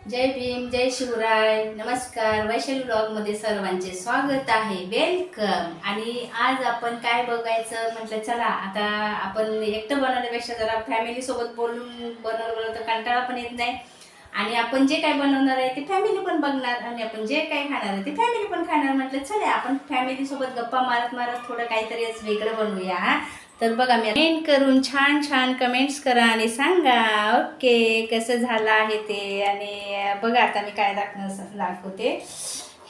जय भीम जय शिवराय. नमस्कार. वैशाली ब्लॉगमध्ये सर्वांचे स्वागत आहे. वेलकम आणि आज आपण काय बघायचं म्हटलं चला आता आपण एकटं बनवण्यापेक्षा जरा फॅमिली सोबत बोलून बनवलं तर कंटाळा पण येत नाही. आणि आपण जे काय बनवणार आहे ते फॅमिली पण बघणार आणि आपण जे काय खाणार आहे ते फॅमिली पण खाणार. म्हटलं चला आपण फॅमिली सोबत गप्पा मारत मारत थोडं काहीतरी वेगळं बनवूया तर बघा मी कमेंट करून छान छान कमेंट्स करा आणि सांगा ओके कसं झालं आहे ते. आणि बघा आता मी काय दाखवणं दाखवते.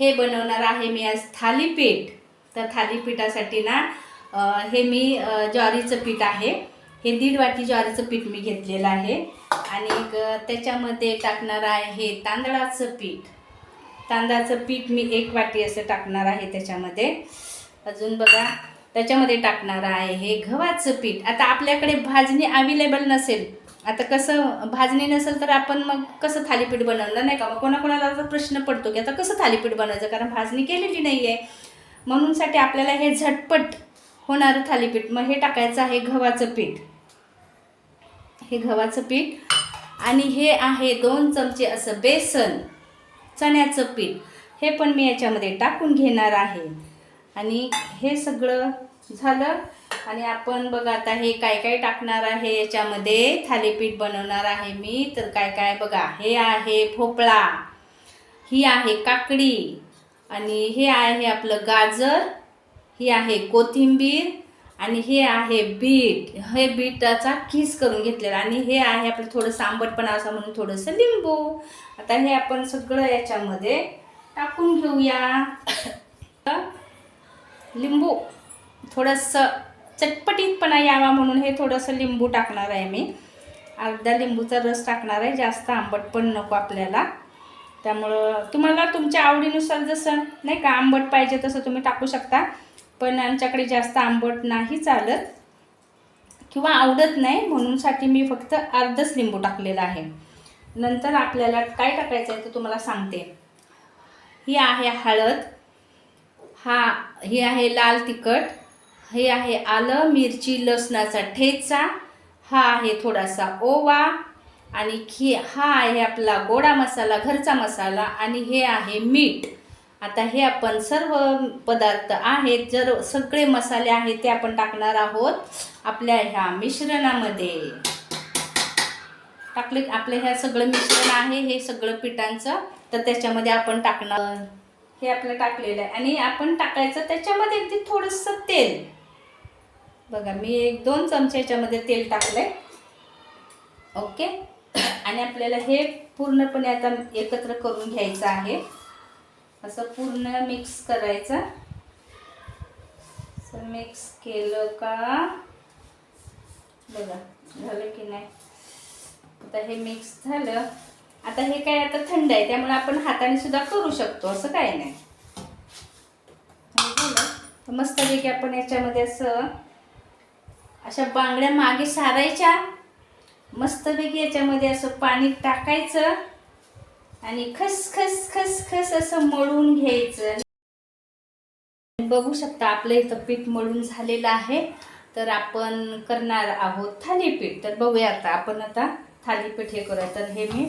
हे बनवणार आहे मी आज थालीपीठ. तर थालीपीठासाठी ना हे मी ज्वारीचं पीठ आहे. हे दीड वाटी ज्वारीचं पीठ मी घेतलेलं आहे. आणि त्याच्यामध्ये टाकणार आहे तांदळाचं पीठ. तांदळाचं पीठ मी एक वाटी असं टाकणार आहे त्याच्यामध्ये. अजून बघा त्याच्यामध्ये टाकणार आहे हे गव्हाचं पीठ. आता आपल्याकडे भाजणी अवेलेबल नसेल आता कसं भाजणी नसेल तर आपण मग कसं थालीपीठ बनवणार? नाही का? मग कोणाकोणाला असा प्रश्न पडतो की आता कसं थालीपीठ बनवायचं? कारण भाजणी केलेली नाही आहे म्हणूनसाठी आपल्याला हे झटपट होणारं थालीपीठ. मग हे टाकायचं आहे गव्हाचं पीठ. हे गव्हाचं पीठ. आणि हे आहे दोन चमचे असं बेसन चण्याचं पीठ. हे पण मी याच्यामध्ये टाकून घेणार आहे. आणि हे सगळं झालं. आणि आपण बघा आता हे काय काय टाकणार आहे याच्यामध्ये थालीपीठ बनवणार आहे मी. तर काय काय बघा हे आहे भोपळा ही आहे काकडी आणि हे आहे आपलं गाजर ही आहे कोथिंबीर आणि हे आहे बीट. हे बीटाचा किस करून घेतलेला. आणि हे आहे आपलं थोडंसं आंबटपणा असा म्हणून थोडंसं लिंबू. आता हे आपण सगळं याच्यामध्ये टाकून घेऊया. लिंबू. थोडंसं चटपटीतपणा यावा म्हणून हे थोडंसं लिंबू टाकणार आहे मी. अर्धा लिंबूचा रस टाकणार आहे. जास्त आंबट पण नको आपल्याला. त्यामुळं तुम्हाला तुमच्या आवडीनुसार जसं नाही का आंबट पाहिजे तसं तुम्ही टाकू शकता. पण आमच्याकडे जास्त आंबट नाही चालत. किंवा आवडत नाही म्हणूनसाठी मी फक्त अर्धच लिंबू टाकलेला आहे. नंतर आपल्याला काय टाकायचं आहे ते तुम्हाला सांगते. ही आहे हळद. हा हे आहे लाल तिखट. हे आहे आलं मिरची लसणाचा ठेचा. हा आहे थोडासा ओवा. आणि खी हा आहे आपला गोडा मसाला घरचा मसाला. आणि हे आहे मीठ. आता हे आपण सर्व पदार्थ आहेत जर सगळे मसाले आहेत ते आपण टाकणार आहोत आपल्या ह्या मिश्रणामध्ये. टाकले आपलं ह्या सगळं मिश्रण आहे हे सगळं पिठांचं. तर त्याच्यामध्ये आपण टाकणार हे आपलं टाकलेलं आहे. आणि आपण टाकायचं त्याच्यामध्ये अगदी थोडंसं तेल. बघा मी एक दोन चमचे याच्यामध्ये तेल टाकलंय. ओके? आणि आपल्याला हे पूर्णपणे आता एकत्र करून घ्यायचं आहे. असं पूर्ण मिक्स करायचं. असं मिक्स केलं का? बघा झालं की नाही? आता हे मिक्स झालं. आता हे काय आता थंड आहे त्यामुळे आपण हाताने सुद्धा करू शकतो असं काय नाही. झालं मस्तपैकी आपण याच्यामध्ये असं अशा बांगड्या मागे सारायच्या. मस्तपैकी याच्यामध्ये असं पाणी टाकायचं आणि खसखस खसखस असं मळून घ्यायचं. बघू शकता आपलं इथं पीठ मळून झालेलं आहे. तर आपण करणार आहोत थालीपीठ. तर बघूया आता आपण आता थालीपीठ हे करूया. तर हे मी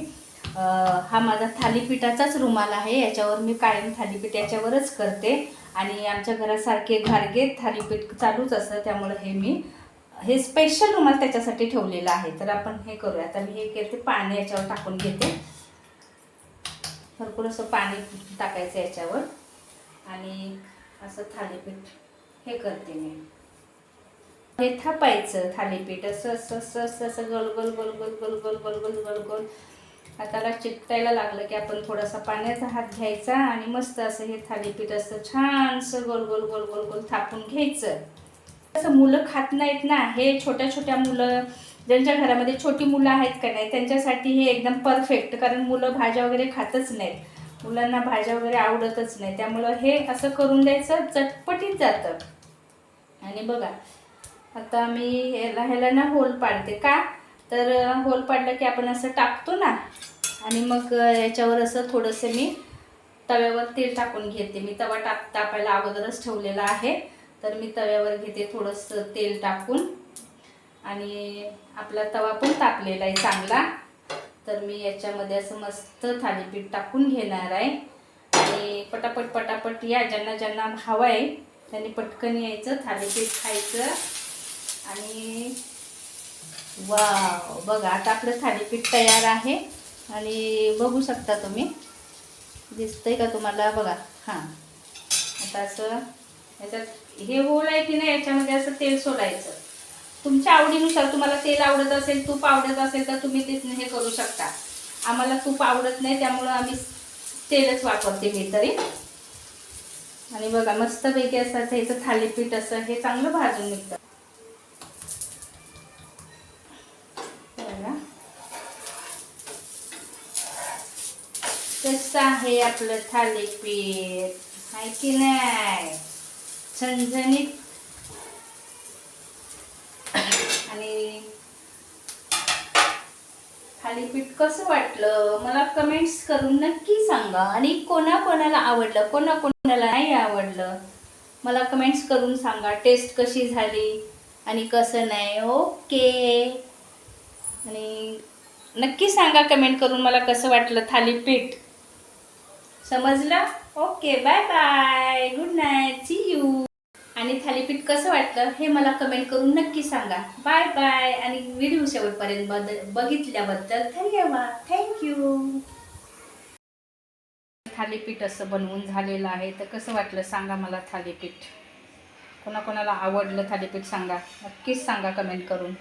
हा माझा थालीपीठाचाच रुमाल आहे. याच्यावर मी कायम थालीपीठ याच्यावरच करते. आणि आमच्या घरासारखे घारगे थालीपीठ चालूच असतं. त्यामुळं हे मी हे स्पेशल रुमाल त्याच्यासाठी ठेवलेलं आहे. तर आपण हे करूया. आता मी हे करते पाणी याच्यावर टाकून घेते. भरपूर असं पाणी टाकायचं याच्यावर. आणि असं थालीपीठ हे करते मी. हे थापायचं थालीपीठ. असं असं असं असं असं गोल गोल गोल गोल गोल गोल गोल गोल गोल गोल हाताला चिकटायला लागलं की आपण थोडासा पाण्याचा हात घ्यायचा आणि मस्त असं हे थालीपीठ असं छानसं गोल गोल गोल गोल गोल थापून घ्यायचं. असं मुलं खात नाहीत ना हे छोट्या छोट्या मुलं ज्यांच्या घरामध्ये छोटी मुलं आहेत का नाही त्यांच्यासाठी हे एकदम परफेक्ट कारण मुलं भाज्या वगैरे खातच नाहीत. मुलांना भाज्या वगैरे आवडतच नाही त्यामुळं हे असं करून द्यायचं चटपटीत जातं. आणि बघा आता मी ह्याला ह्याला ना होल पाडते का? तर होल पाडलं की आपण असं टाकतो ना आणि मग याच्यावर असं थोडंसं मी तव्यावर तेल टाकून घेते. मी तवा टाक तापायला अगोदरच ठेवलेला आहे. तर मी तव्यावर घेते थोडंसं तेल टाकून. आणि आपला तवा पण तापलेला आहे चांगला. तर मी याच्यामध्ये असं मस्त थालीपीठ टाकून घेणार आहे. आणि पटापट पटापट या ज्यांना ज्यांना हवं आहे त्यांनी पटकन यायचं थालीपीठ खायचं. आणि वाव. बघा आता आपलं थालीपीठ तयार आहे. आणि बघू शकता तुम्ही. दिसतंय का तुम्हाला? बघा हां. आता असं याच्यात हे होल आहे की नाही याच्यामध्ये असं तेल सोडायचं तुमच्या आवडीनुसार तुम्हाला तेल आवडत असेल तूप आवडत असेल तर तुम्ही ते हे करू शकता. आम्हाला तूप आवडत नाही त्यामुळं आम्ही तेलच वापरते मी तरी. आणि बघा मस्तपैकी असं ह्याचं थालीपीठ असं हे चांगलं भाजून निघतं. कसं आहे आपलं थालीपीठ? आहे की नाही? झणझणीत. आणि थालीपीठ कसं वाटलं? मला कमेंट्स करून नक्की सांगा. आणि कोणाकोणाला आवडलं? कोणाकोणाला नाही आवडलं? मला कमेंट्स करून सांगा. टेस्ट कशी झाली? आणि कसं नाही? ओके आणि नक्की सांगा कमेंट करून मला कसं वाटलं थालीपीठ? समजलं? Okay bye bye good night see you आणि थालीपीठ कसं वाटलं हे मला कमेंट करून नक्की सांगा. बाय बाय आणि व्हिडिओ शेवटपर्यंत बद बघितल्याबद्दल धन्यवाद. थँक्यू थालीपीठ असं बनवून झालेलं आहे तर कसं वाटलं सांगा मला थालीपीठ. कोणाकोणाला आवडलं थालीपीठ सांगा. नक्कीच सांगा कमेंट करून.